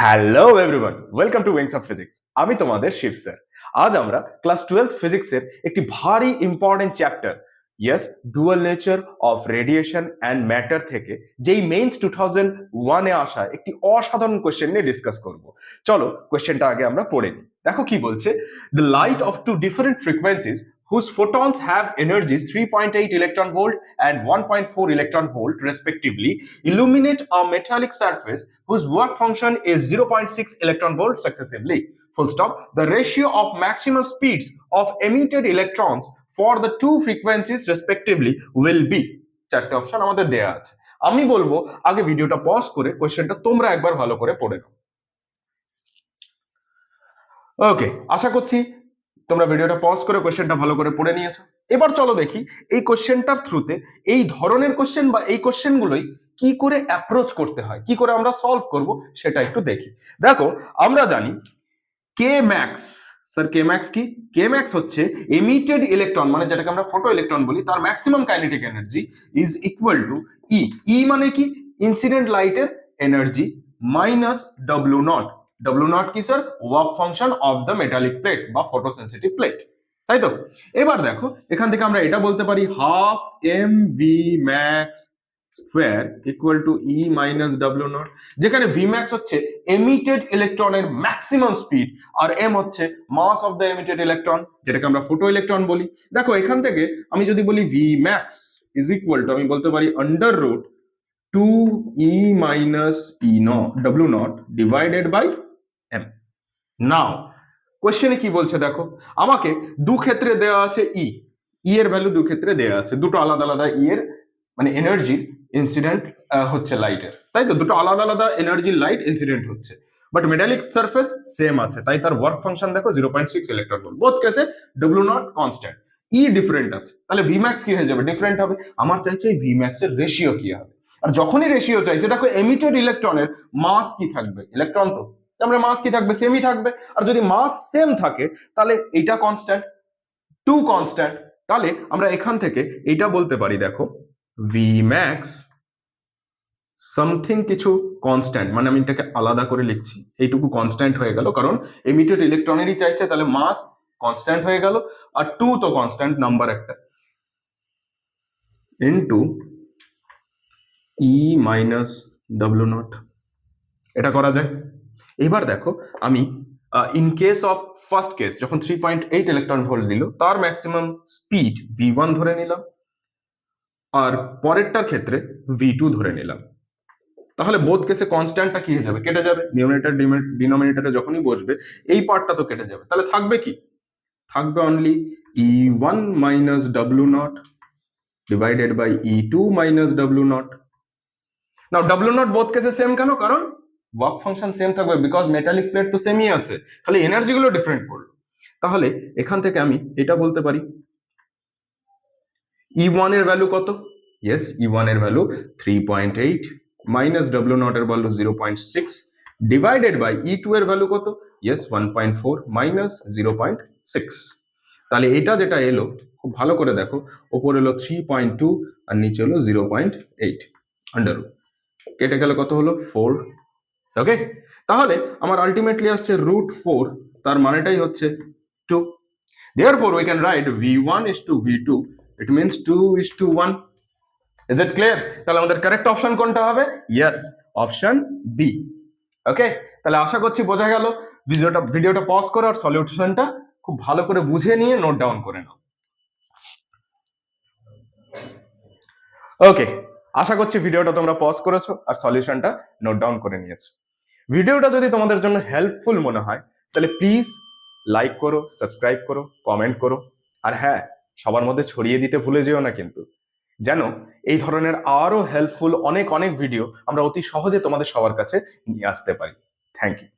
Hello everyone welcome to wings of physics আমি তোমাদের Shiva sir আজ আমরা ক্লাস টুয়েলভ ফিজিক্সের একটি ভারী important chapter yes dual nature of radiation and matter থেকে যেই মেইনস টু থাউজেন্ড ওয়ানে আসা একটি অসাধারণ কোয়েশ্চেন নিয়ে ডিসকাস করব। চলো কোয়েশ্চেনটা আগে আমরা পড়ে নিই। দেখো কি বলছে the light of two different frequencies whose photons have energies 3.8 electron volt and 1.4 electron volt respectively illuminate a metallic surface whose work function is 0.6 electron volt successively full stop the ratio of maximum speeds of emitted electrons for the two frequencies respectively will be চারটে option আমাদের দেয়া আছে আমি বলব আগে ভিডিওটা pause করে কোশ্চেনটা তোমরা একবার ভালো করে পড়ে নাও ওকে আশা করছি তোমরা ভিডিওটা পজ করে কোশ্চেনটা ভালো করে পড়ে নিয়েছো। এবার চলো দেখি, এই কোশ্চেনটার থ্রুতে এই ধরনের কোশ্চেন বা এই কোশ্চেনগুলোই কি করে অ্যাপ্রোচ করতে হয়, কি করে আমরা সলভ করব সেটা একটু দেখি। দেখো, আমরা জানি K max sir K max কি? কে ম্যাক্স হচ্ছে এমিটেড ইলেকট্রন মানে যেটাকে আমরা ফটো ইলেকট্রন বলি, তার maximum kinetic energy is equal to E E মানে কি? ইনসিডেন্ট লাইটের energy minus W naught W naught কি sir work function of the metallic plate বা ফটোসেন্সিটিভ প্লেট তাই তো? এবার দেখো, এখান থেকে আমরা এটা বলতে পারি half M V max square equal to E minus W naught যেখানে ভি ম্যাক্স হচ্ছে এমিটেড ইলেকট্রনের ম্যাক্সিমাম স্পিড আর এম হচ্ছে mass of the emitted electron যেটাকে আমরা ফটো ইলেকট্রন বলি। দেখো, এখান থেকে আমি যদি বলি V max is equal to আমি বলতে পারি under root two E minus E naught W naught divided by M now কোয়েশ্চেনে কি বলছে দেখো? আমাকে দু ক্ষেত্রে দেওয়া আছে ই ই এর ভ্যালু দু ক্ষেত্রে দেওয়া আছে। দুটো আলাদা আলাদা ই এর মানে এনার্জি ইনসিডেন্ট হচ্ছে লাইটের তাই তো? দুটো আলাদা আলাদা এনার্জি লাইট ইনসিডেন্ট হচ্ছে। বাট মেটালিক সারফেস সেম আছে। তাই তার ওয়ার্ক ফাংশন দেখো zero point six electron volt both কেসে W naught constant E different আছে। তাহলে ভি ম্যাক্স কি হয়ে যাবে? ডিফারেন্ট হবে। আমার চাইছে এই ভি ম্যাক্স এর রেশিও কি হবে? আর যখনই রেশিও চাইছে, দেখো এমিটেড ইলেকট্রনের মাস কি থাকবে? ইলেকট্রন তো? তারপরে মাস কি থাকবে? সেমই থাকবে। আর যদি মাস সেম থাকে, তাহলে এইটা কনস্ট্যান্ট টু কনস্ট্যান্ট তাহলে আমরা এখান থেকে এইটা বলতে পারি, দেখো ভি ম্যাক্স সামথিং কিছু কনস্ট্যান্ট মানে আমি এটাকে আলাদা করে লিখছি। এইটুকু কনস্ট্যান্ট হয়ে গেল, কারণ এমিটেড ইলেকট্রনেরই চাইছে, তাহলে মাস কনস্ট্যান্ট হয়ে গেল, আর টু তো কনস্ট্যান্ট নাম্বার একটা। Into E minus W naught এটা করা যায়? এবার দেখো, আমি in case of first case যখন three point eight electron volt দিল, তার ম্যাক্সিমাম স্পিড ভি ওয়ান ধরে নিলাম, আর পরেরটার ক্ষেত্রে ভি টু ধরে নিলাম। তাহলে বোধ কেসে কনস্ট্যান্টটা কি হয়ে যাবে? কেটে যাবে। নিউমিনেটর ডিনোমিনেটরে যখনই বসবে, এই পার্টটা তো কেটে যাবে। তাহলে থাকবে কি? থাকবে only E one minus W naught divided by E two minus W naught now W naught both কেসে সেম কেন? কারণ ওয়ার্ক ফাংশন সেম থাকবে বিকজ মেটালিক প্লেট তো সেমই আছে। খালি এনার্জিগুলো ডিফারেন্ট করল। তাহলে এখান থেকে আমি এটা বলতে পারি। ই ওয়ানের ভ্যালু কত? ইয়েস ই ওয়ানের value three point eight minus W naught এর value zero point six divided by E two এর ভ্যালু কত? Yes one point four minus zero point six তাহলে এটা যেটা এলো, খুব ভালো করে দেখো, ওপর এলো থ্রি পয়েন্ট টু আর নিচে হলো জিরো পয়েন্ট এইট আন্ডার কেটে গেলে কত হলো? ফোর ওকে তাহলে আমার আলটিমেটলি আসছে রুট ফোর তার মানেটাই হচ্ছে two there four we can write V one is two V two it means two is two one is it clear তাহলে আমাদের কারেক্ট অপশন কোনটা হবে? ইয়েস অপশন বি ওকে তাহলে আশা করছি বোঝা গেল। ভিডিওটা ভিডিওটা পজ করে আর সলিউশনটা খুব ভালো করে বুঝে নিয়ে নোট ডাউন করে নাও। ওকে আশা করছি ভিডিওটা তোমরা পজ করেছ আর সলিউশনটা নোট ডাউন করে নিয়েছো। ভিডিওটা যদি তোমাদের জন্য হেল্পফুল মনে হয়, তাহলে প্লিজ লাইক করো সাবস্ক্রাইব করো কমেন্ট করো। আর হ্যাঁ সবার মধ্যে ছড়িয়ে দিতে ভুলে যেও না কিন্তু। যেন এই ধরনের আরও হেল্পফুল অনেক অনেক ভিডিও আমরা অতি সহজে তোমাদের সবার কাছে নিয়ে আসতে পারি। Thank you